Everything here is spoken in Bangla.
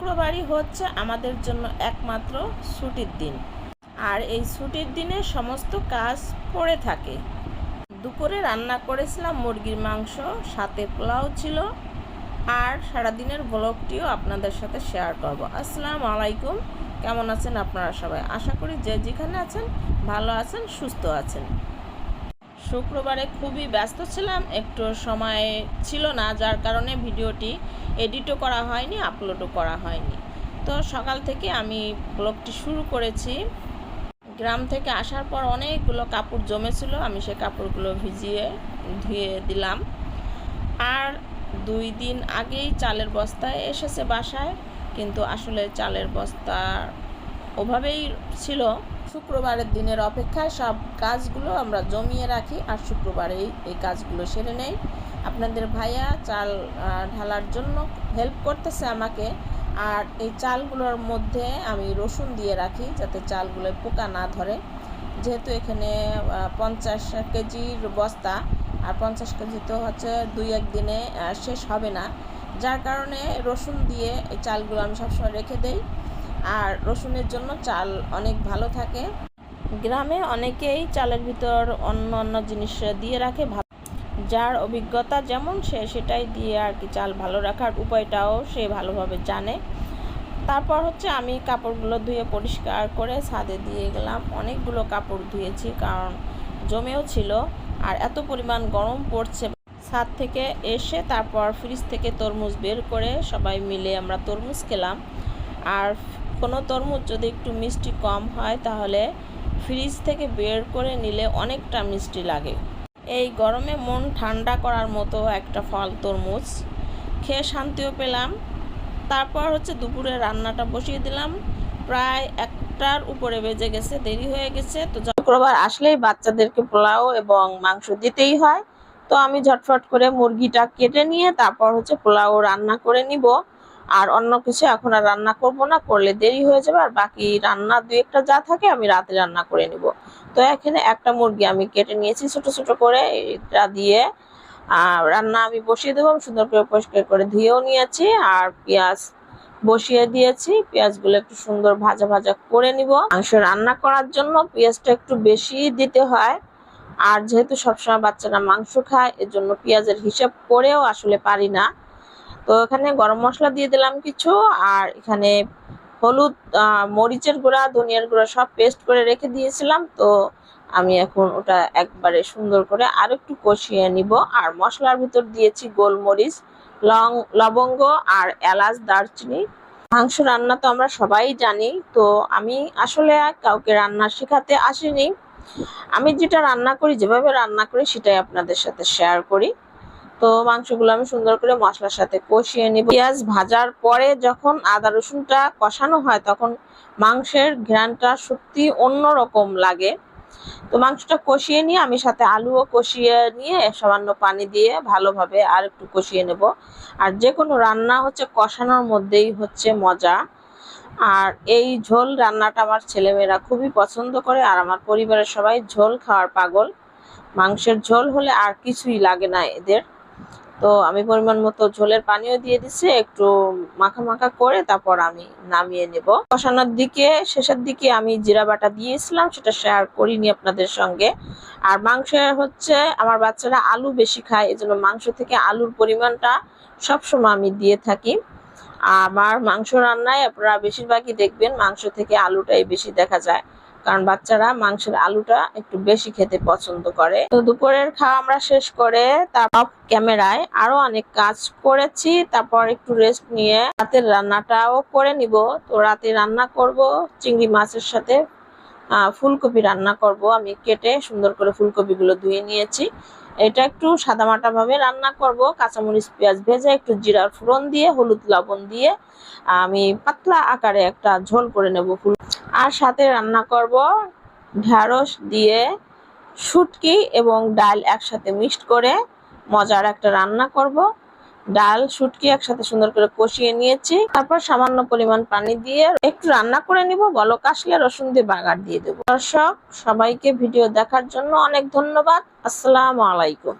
শুক্রবারই হচ্ছে আমাদের জন্য একমাত্র ছুটির দিন। আর এই ছুটির দিনে সমস্ত কাজ পড়ে থাকে। দুপুরে রান্না করেছিলাম মুরগির মাংস, সাথে পোলাও ছিল। আর সারাদিনের ব্লগটিও আপনাদের সাথে শেয়ার করব। আসসালামু আলাইকুম। কেমন আছেন আপনারা সবাই? আশা করি যে যেখানে আছেন, ভালো আছেন, সুস্থ আছেন। শুক্রবারে খুবই ব্যস্ত ছিলাম, একটু সময় ছিল না, যার কারণে ভিডিওটি এডিটও করা হয়নি, আপলোডও করা হয়নি। তো সকাল থেকে আমি ব্লগটি শুরু করেছি। গ্রাম থেকে আসার পর অনেকগুলো কাপড় জমেছিল, আমি সে কাপড়গুলো ভিজিয়ে ধুয়ে দিলাম। আর দুই দিন আগেই চালের বস্তায় এসেছে বাসায়, কিন্তু আসলে চালের বস্তা ওভাবেই ছিল শুক্রবারের দিনের অপেক্ষায় সব কাজগুলো আমরা জমিয়ে রাখি আর শুক্রবারেই এই কাজগুলো সেরে নেই। আপনাদের ভাইয়া চাল ঢালার জন্য হেল্প করতেছে আমাকে। আর এই চালগুলোর মধ্যে আমি রসুন দিয়ে রাখি যাতে চালগুলোয় পোকা না ধরে। যেহেতু এখানে পঞ্চাশ কেজির বস্তা। আর পঞ্চাশ কেজি তো হচ্ছে দুই এক দিনে শেষ হবে না। যার কারণে রসুন দিয়ে এই চালগুলো আমি সবসময় রেখে দেই। আর রসুনের জন্য চাল অনেক ভালো থাকে। গ্রামে অনেকেই চালের ভিতর অন্য অন্য জিনিস দিয়ে রাখে ভা- যার অভিজ্ঞতা যেমন সে সেটাই দিয়ে আর কি চাল ভালো রাখার উপায়টাও সে ভালোভাবে জানে। তারপর হচ্ছে আমি কাপড়গুলো ধুয়ে পরিষ্কার করে ছাদে দিয়ে গেলাম। অনেকগুলো কাপড় ধুয়েছি কারণ জমেও ছিল আর এত পরিমাণ গরম পড়ছে। ছাদ থেকে এসে তারপর ফ্রিজ থেকে তরমুজ বের করে সবাই মিলে আমরা তরমুজ খেলাম। আর কোনো তরমুজ যদি একটু মিষ্টি কম হয়, তাহলে ফ্রিজ থেকে বের করে নিলে অনেকটা মিষ্টি লাগে। এই গরমে মন ঠান্ডা করার মতো একটা ফল তরমুজ। খেয়ে শান্তিও পেলাম। তারপর হচ্ছে দুপুরে রান্নাটা বসিয়ে দিলাম। প্রায় একটার উপরে বেজে গেছে, দেরি হয়ে গেছে। তো শুক্রবার আসলেই বাচ্চাদেরকে পোলাও এবং মাংস দিতেই হয়। তো আমি ঝটফট করে মুরগিটা কেটে নিয়ে তারপর হচ্ছে পোলাও রান্না করে নিব। আর অন্য কিছু এখন আর রান্না করব না, করলে দেরি হয়ে যাবে, আর বাকি রান্না দুই একটা যা থাকে আমি রাতে রান্না করে নিব। তো এখানে একটা মুরগি আমি কেটে নিয়েছি ছোট ছোট করে, এটা দিয়ে রান্না আমি বসিয়ে দেবো, আমি সুন্দর করে পরিষ্কার করে ধুয়েও নিয়েছি, আর পেঁয়াজ বসিয়ে দিয়েছি, পেঁয়াজগুলো একটু সুন্দর ভাজা ভাজা করে নিব। মাংস রান্না করার জন্য পেঁয়াজটা একটু বেশি দিতে হয়, আর যেহেতু সবসময় বাচ্চারা মাংস খায়, এজন্য পেঁয়াজের হিসাব করেও আসলে পারি না। তো এখানে গরম মশলা দিয়ে দিলাম কিছু, আর এখানে হলুদ মরিচের গুঁড়া, ধনিয়ার গুঁড়া সব পেস্ট করে রেখে দিয়েছিলাম। তো আমি এখন ওটা একবারে সুন্দর করে আর একটু কষিয়ে নিব। আর মশলার ভিতর দিয়েছি গোলমরিচ, লং, লবঙ্গ আর এলাচ, দারচিনি। মাংস রান্না তো আমরা সবাই জানি, তো আমি আসলে কাউকে রান্না শেখাতে আসিনি। আমি যেটা রান্না করি, যেভাবে রান্না করি, সেটাই আপনাদের সাথে শেয়ার করি। তো মাংসগুলো আমি সুন্দর করে মশলার সাথে কষিয়ে নিব। পেঁয়াজ ভাজার পরে যখন আদা রসুনটা কষানো হয়, তখন মাংসের ঘ্রাণটা সত্যি অন্যরকম লাগে। তো মাংসটা কষিয়ে নিয়ে আমি সাথে আলুও কষিয়ে নিয়ে সামান্য পানি দিয়ে ভালোভাবে আর একটু কষিয়ে নেব। আর যে কোনো রান্না হচ্ছে কষানোর মধ্যেই হচ্ছে মজা। আর এই ঝোল রান্নাটা আমার ছেলেমেয়েরা খুবই পছন্দ করে আর আমার পরিবারের সবাই ঝোল খাওয়ার পাগল। মাংসের ঝোল হলে আর কিছুই লাগে না এদের। তো আমি পরিমাণ মতো ঝোলের পানিও দিয়ে দিচ্ছি একটু মাখা মাখা করে তারপর আমি নামিয়ে নেব। কষানোর দিকে, শেষের দিকে আমি জিরা বাটা দিয়েছিলাম, সেটা শেয়ার করিনি আপনাদের সঙ্গে। আর মাংসের হচ্ছে, আমার বাচ্চারা আলু বেশি খায়, এজন্য মাংস থেকে আলুর পরিমাণটা সবসময় আমি দিয়ে থাকি। আমার মাংস রান্নায় আপনারা বেশিরভাগই দেখবেন মাংস থেকে আলুটাই বেশি দেখা যায়। কারণ বাচ্চারা মাংসের আলুটা একটু বেশি খেতে পছন্দ করে। তো দুপুরের খাওয়া আমরা শেষ করে তারপর ক্যামেরায় আরও অনেক কাজ করেছি। তারপর একটু রেস্ট নিয়ে রাতের রান্নাটাও করে নিব। তো রাতে রান্না করব, চিংড়ি মাছের সাথে ফুলকপি রান্না করব। আমি কেটে সুন্দর করে ফুলকপিগুলো ধুয়ে নিয়েছি। এটা একটু সাদামাটা ভাবে রান্না করব। কাঁচামরিচ, পেঁয়াজ ভেজে, একটু জিরার ফোড়ন দিয়ে, হলুদ লবণ দিয়ে আমি পাতলা আকারে একটা ঝোল করে নেব ফুল আর সাথে রান্না করব ঢ্যাঁড়স দিয়ে শুটকি এবং ডাল একসাথে মিক্সড করে মজার একটা রান্না করব। ডাল, শুটকি একসাথে সুন্দর করে কষিয়ে নিয়েছি। তারপর সামান্য পরিমাণ পানি দিয়ে একটু রান্না করে নিব। বলক আসলে রসুন দিয়ে বাগার দিয়ে দেবো। দর্শক, সবাইকে ভিডিও দেখার জন্য অনেক ধন্যবাদ। আসসালামু আলাইকুম।